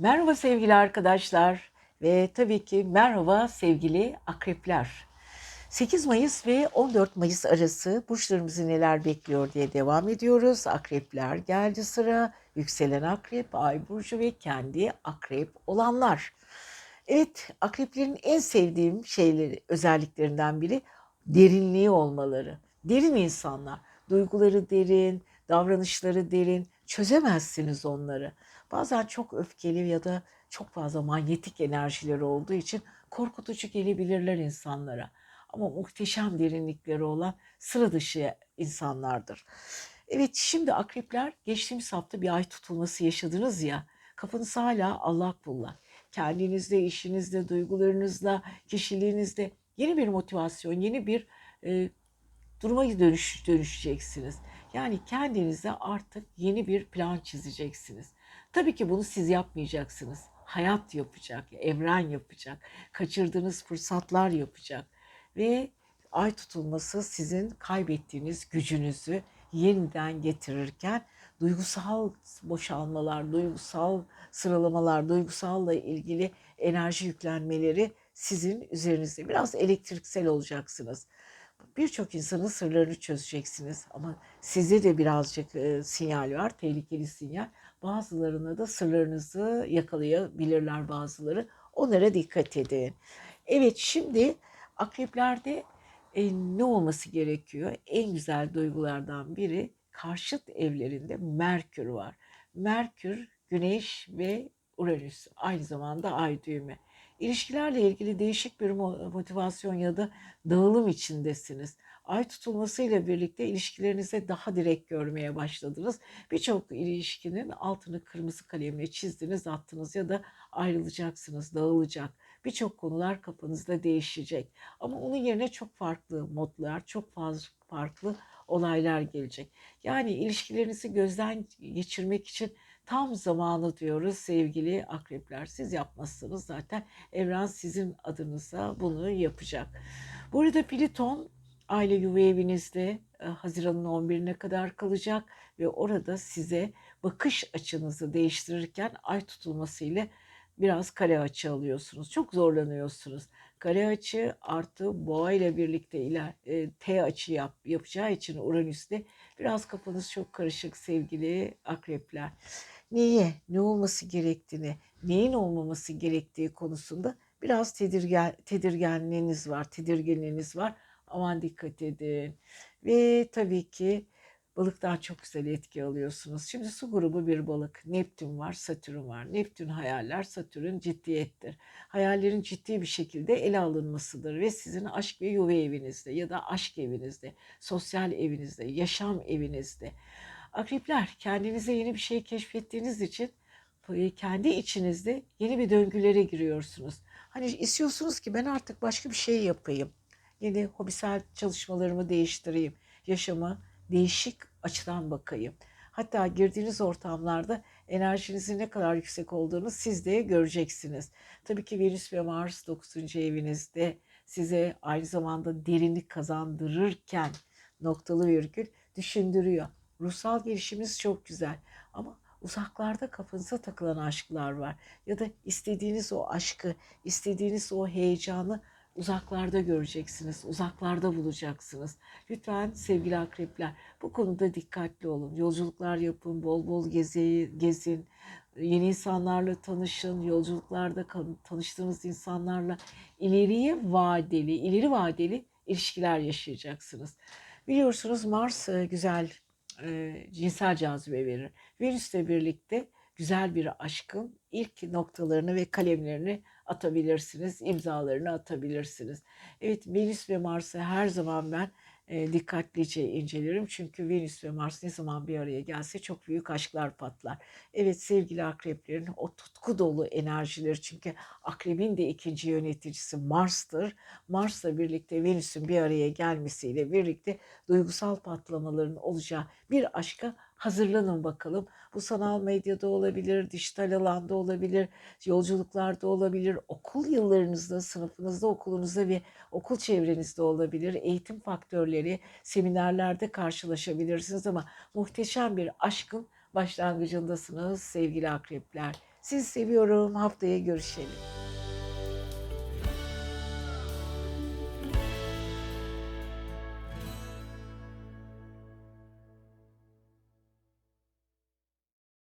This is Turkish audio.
Merhaba sevgili arkadaşlar ve tabii ki merhaba sevgili akrepler. 8 Mayıs ve 14 Mayıs arası burçlarımızı neler bekliyor diye devam ediyoruz. Akrepler geldi sıra. Yükselen akrep, ay burcu ve kendi akrep olanlar. Evet, akreplerin en sevdiğim şeyleri, özelliklerinden biri derinliği olmaları. Derin insanlar. Duyguları derin, davranışları derin. Çözemezsiniz onları. Bazen çok öfkeli ya da çok fazla manyetik enerjileri olduğu için korkutucu gelebilirler insanlara. Ama muhteşem derinlikleri olan sıra dışı insanlardır. Evet şimdi akrepler geçtiğimiz hafta bir ay tutulması yaşadınız ya. Kafanız hala allak bullak. Kendinizde, işinizde, duygularınızla, kişiliğinizde yeni bir motivasyon, yeni bir e, duruma dönüş, dönüşeceksiniz. Yani kendinize artık yeni bir plan çizeceksiniz. Tabii ki bunu siz yapmayacaksınız. Hayat yapacak, evren yapacak, kaçırdığınız fırsatlar yapacak ve ay tutulması sizin kaybettiğiniz gücünüzü yeniden getirirken duygusal boşalmalar, duygusal sıralamalar, duygusalla ilgili enerji yüklenmeleri sizin üzerinizde biraz elektriksel olacaksınız. Birçok insanın sırlarını çözeceksiniz ama size de birazcık e, sinyal var, tehlikeli sinyal. Bazılarına da sırlarınızı yakalayabilirler bazıları. Onlara dikkat edin. Evet şimdi akreplerde e, ne olması gerekiyor? En güzel duygulardan biri karşıt evlerinde Merkür var. Merkür, Güneş ve Uranüs aynı zamanda ay düğümü. İlişkilerle ilgili değişik bir motivasyon ya da dağılım içindesiniz. Ay tutulmasıyla birlikte ilişkilerinize daha direkt görmeye başladınız. Birçok ilişkinin altını kırmızı kalemle çizdiniz, attınız ya da ayrılacaksınız, dağılacak. Birçok konular kafanızda değişecek. Ama onun yerine çok farklı modlar, çok fazla farklı olaylar gelecek. Yani ilişkilerinizi gözden geçirmek için tam zamanı diyoruz sevgili akrepler. Siz yapmazsanız zaten evren sizin adınıza bunu yapacak. Burada Plüton aile yuva evinizde e, Haziran'ın 11'ine kadar kalacak ve orada size bakış açınızı değiştirirken ay tutulması ile biraz kare açı alıyorsunuz. Çok zorlanıyorsunuz. Kare açı artı boğa ile birlikte iler, e, T açı yap, yapacağı için Uranüs'te biraz kafanız çok karışık sevgili akrepler. Neye, ne olması gerektiğini, neyin olmaması gerektiği konusunda biraz tedirgen, tedirgenliğiniz var, tedirginliğiniz var. Aman dikkat edin. Ve tabii ki balıktan çok güzel etki alıyorsunuz. Şimdi su grubu bir balık. Neptün var, Satürn var. Neptün hayaller, Satürn ciddiyettir. Hayallerin ciddi bir şekilde ele alınmasıdır ve sizin aşk ve yuva evinizde ya da aşk evinizde, sosyal evinizde, yaşam evinizde. Akrepler kendinize yeni bir şey keşfettiğiniz için kendi içinizde yeni bir döngülere giriyorsunuz. Hani istiyorsunuz ki ben artık başka bir şey yapayım. Yeni hobisel çalışmalarımı değiştireyim. Yaşama değişik açıdan bakayım. Hatta girdiğiniz ortamlarda enerjinizin ne kadar yüksek olduğunu siz de göreceksiniz. Tabii ki Venüs ve Mars 9. evinizde size aynı zamanda derinlik kazandırırken noktalı virgül düşündürüyor. Ruhsal gelişiminiz çok güzel ama uzaklarda kafanıza takılan aşklar var. Ya da istediğiniz o aşkı, istediğiniz o heyecanı uzaklarda göreceksiniz, uzaklarda bulacaksınız. Lütfen sevgili akrepler bu konuda dikkatli olun. Yolculuklar yapın, bol bol gezi, gezin, yeni insanlarla tanışın, yolculuklarda tanıştığınız insanlarla ileriye vadeli, ileri vadeli ilişkiler yaşayacaksınız. Biliyorsunuz Mars e, güzel e, cinsel cazibe verir. Venüs'le birlikte güzel bir aşkın ilk noktalarını ve kalemlerini atabilirsiniz, imzalarını atabilirsiniz. Evet Venüs ve Mars'ı her zaman ben e, dikkatlice incelerim. Çünkü Venüs ve Mars ne zaman bir araya gelse çok büyük aşklar patlar. Evet sevgili akreplerin o tutku dolu enerjileri çünkü akrebin de ikinci yöneticisi Mars'tır. Mars'la birlikte Venüs'ün bir araya gelmesiyle birlikte duygusal patlamaların olacağı bir aşka hazırlanın bakalım. Bu sanal medyada olabilir, dijital alanda olabilir, yolculuklarda olabilir, okul yıllarınızda, sınıfınızda, okulunuzda ve okul çevrenizde olabilir. Eğitim faktörleri, seminerlerde karşılaşabilirsiniz ama muhteşem bir aşkın başlangıcındasınız sevgili akrepler. Sizi seviyorum. Haftaya görüşelim.